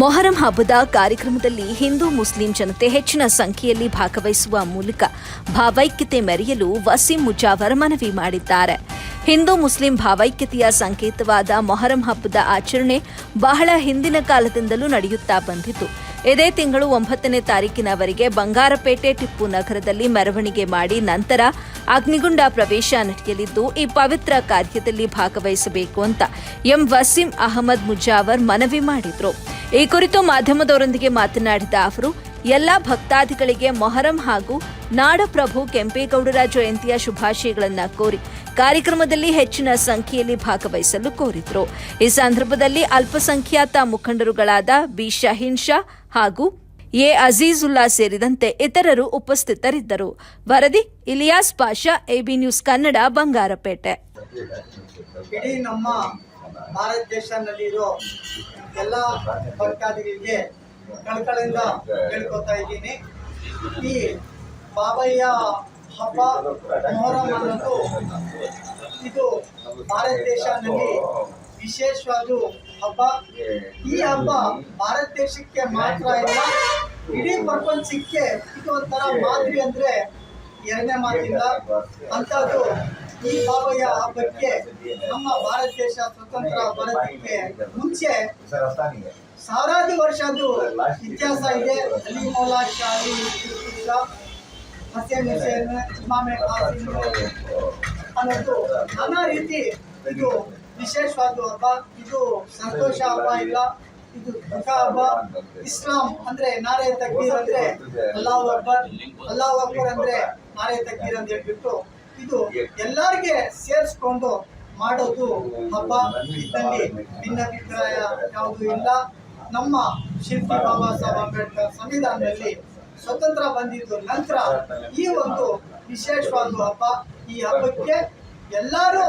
ಮೊಹರಂ ಹಬ್ಬದ ಕಾರ್ಯಕ್ರಮದಲ್ಲಿ ಹಿಂದೂ ಮುಸ್ಲಿಂ ಜನತೆ ಹೆಚ್ಚಿನ ಸಂಖ್ಯೆಯಲ್ಲಿ ಭಾಗವಹಿಸುವ ಮೂಲಕ ಭಾವೈಕ್ಯತೆ ಮೆರೆಯಲು ವಸೀಂ ಮುಜಾವರ್ ಮನವಿ ಮಾಡಿದ್ದಾರೆ. ಹಿಂದೂ ಮುಸ್ಲಿಂ ಭಾವೈಕ್ಯತೆಯ ಸಂಕೇತವಾದ ಮೊಹರಂ ಹಬ್ಬದ ಆಚರಣೆ ಬಹಳ ಹಿಂದಿನ ಕಾಲದಿಂದಲೂ ನಡೆಯುತ್ತಾ ಬಂದಿದ್ದು ಇದೇ ತಿಂಗಳು ಒಂಬತ್ತನೇ ತಾರೀಕಿನವರೆಗೆ ಬಂಗಾರಪೇಟೆ ಟಿಪ್ಪು ನಗರದಲ್ಲಿ ಮೆರವಣಿಗೆ ಮಾಡಿ ನಂತರ ಅಗ್ನಿಗುಂಡ ಪ್ರವೇಶ ನಡೆಯಲಿದ್ದು, ಈ ಪವಿತ್ರ ಕಾರ್ಯದಲ್ಲಿ ಭಾಗವಹಿಸಬೇಕು ಅಂತ ಎಂ ವಸೀಂ ಅಹಮದ್ ಮುಜಾವರ್ ಮನವಿ ಮಾಡಿದ್ರು. ಈ ಕುರಿತು ಮಾಧ್ಯಮದವರೊಂದಿಗೆ ಮಾತನಾಡಿದ ಅವರು, ಎಲ್ಲ ಭಕ್ತಾದಿಗಳಿಗೆ ಮೊಹರಂ ಹಾಗೂ ನಾಡಪ್ರಭು ಕೆಂಪೇಗೌಡರ ಜಯಂತಿಯ ಶುಭಾಶಯಗಳನ್ನು ಕೋರಿ ಕಾರ್ಯಕ್ರಮದಲ್ಲಿ ಹೆಚ್ಚಿನ ಸಂಖ್ಯೆಯಲ್ಲಿ ಭಾಗವಹಿಸಲು ಕೋರಿದರು. ಈ ಸಂದರ್ಭದಲ್ಲಿ ಅಲ್ಪಸಂಖ್ಯಾತ ಮುಖಂಡರುಗಳಾದ ಬಿ ಶಹೀನ್ ಶಾ ಹಾಗೂ ಎ ಅಜೀಜುಲ್ಲಾ ಸೇರಿದಂತೆ ಇತರರು ಉಪಸ್ಥಿತರಿದ್ದರು. ವರದಿ, ಇಲಿಯಾಸ್ ಪಾಷಾ ಎಬಿ ನ್ಯೂಸ್ ಕನ್ನಡ, ಬಂಗಾರಪೇಟೆ. ಭಾರತ ದೇಶದಲ್ಲಿರೋ ಎಲ್ಲ ಭಕ್ತಾದಿಗಳಿಗೆ ಕಳ್ಕಳಿಂದ ಕೇಳ್ಕೊತಾ ಇದ್ದೀನಿ. ಈ ಬಾಬಯ್ಯ ಹಬ್ಬ ಮೊಹರಂ ಅನ್ನೋದು ಇದು ಭಾರತ ದೇಶದಲ್ಲಿ ವಿಶೇಷವಾದ ಹಬ್ಬ. ಈ ಹಬ್ಬ ಭಾರತ ದೇಶಕ್ಕೆ ಮಾತ್ರ ಇಲ್ಲ ಇಡೀ ಪ್ರಪಂಚಕ್ಕೆ ಇದು ಒಂಥರ ಮಾದರಿ ಅಂದ್ರೆ ಎರಡನೇ ಮಾತಿಲ್ಲ ಅಂಥದ್ದು ಈ ಬಾಬಯ್ಯ ಹಬ್ಬಕ್ಕೆ ನಮ್ಮ ಭಾರತ ದೇಶ ಸ್ವತಂತ್ರ ಭಾರತಕ್ಕೆ ಮುಂಚೆ ಸಾವಿರಾರು ವರ್ಷದ್ದು ಇತಿಹಾಸ ಇದೆ. ಅಲ್ಲಿ ಮೌಲಾ ಶಾಹಿ ಶಾ ಹಸೇನ್ ಹುಸೇನ್ ಇಮಾಮೆ ಕಾಸಿಮ್ ಅನ್ನೋದು ನಾನಾ ರೀತಿ ಇದು ವಿಶೇಷವಾದ ಹಬ್ಬ. ಇದು ಸಂತೋಷ ಹಬ್ಬ ಇಲ್ಲ. ಇದು ದುಃಖ ಹಬ್ಬ. ಇಸ್ಲಾಂ ಅಂದ್ರೆ ನಾರೆ ತಗ್ಗೀರ್ ಅಂದ್ರೆ ಅಲ್ಲಾಹ್ ಅಕ್ಬರ್. ಅಲ್ಲಾಹ್ ಅಕ್ಬರ್ ಅಂದ್ರೆ ನಾರೆ ತಗ್ಗೀರ್ ಅಂತ ಹೇಳ್ಬಿಟ್ಟು ಇದು ಎಲ್ಲರಿಗೆ ಸೇರಿಸ್ಕೊಂಡು ಮಾಡೋದು ಹಬ್ಬ ಇದರಲ್ಲಿ ಭಿನ್ನಾಭಿಪ್ರಾಯ ಯಾವುದು ಇಲ್ಲ. ನಮ್ಮ ಶಿಲ್ಪಿ ಬಾಬಾ ಸಾಹೇಬ್ ಅಂಬೇಡ್ಕರ್ ಸಂವಿಧಾನದಲ್ಲಿ ಸ್ವತಂತ್ರ ಬಂದಿದ್ದು ನಂತರ ಈ ಒಂದು ವಿಶೇಷವಾದ ಹಬ್ಬ. ಈ ಹಬ್ಬಕ್ಕೆ ಎಲ್ಲರೂ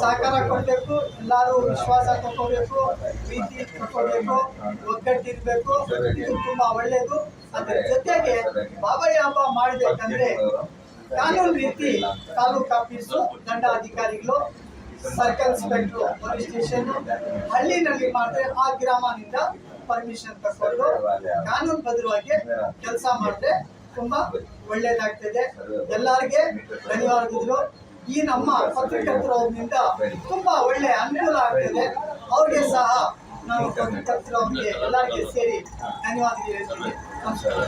ಸಹಕಾರ ಕೊಡಬೇಕು, ಎಲ್ಲರೂ ವಿಶ್ವಾಸ ತಗೋಬೇಕು ಪ್ರೀತಿ ತಗೋಬೇಕು ಒಗ್ಗಟ್ಟಿರ್ಬೇಕು ಇದು ತುಂಬಾ ಒಳ್ಳೆಯದು ಅದರ ಜೊತೆಗೆ ಬಾಬಾಯಿ ಹಬ್ಬ ಮಾಡಬೇಕಂದ್ರೆ ಕಾನೂನು ರೀತಿ ತಾಲೂಕು ಆಫೀಸು ದಂಡ ಅಧಿಕಾರಿಗಳು ಸರ್ಕಲ್ ಇನ್ಸ್ಪೆಕ್ಟರ್, ಪೊಲೀಸ್ ಸ್ಟೇಷನ್, ಹಳ್ಳಿನಲ್ಲಿ ಮಾಡಿದ್ರೆ ಆ ಗ್ರಾಮದಿಂದ ಪರ್ಮಿಷನ್ ತಗೊಂಡು ಕಾನೂನು ಬದ್ಧವಾಗಿ ಕೆಲಸ ಮಾಡಿದ್ರೆ ತುಂಬಾ ಒಳ್ಳೇದಾಗ್ತದೆ. ಎಲ್ಲರಿಗೆ ಧನ್ಯವಾದಗಳು ಈ ನಮ್ಮ ಪತ್ರಕರ್ತರವ್ರಿಂದ ತುಂಬಾ ಒಳ್ಳೆ ಅನುಕೂಲ ಆಗ್ತದೆ. ಅವ್ರಿಗೆ ಸಹ ನಾವು ಪತ್ರಕರ್ತರವ್ರಿಗೆ ಎಲ್ಲರಿಗೆ ಸೇರಿ ಧನ್ಯವಾದಗಳು ಹೇಳ್ತೀನಿ. ನಮಸ್ಕಾರ.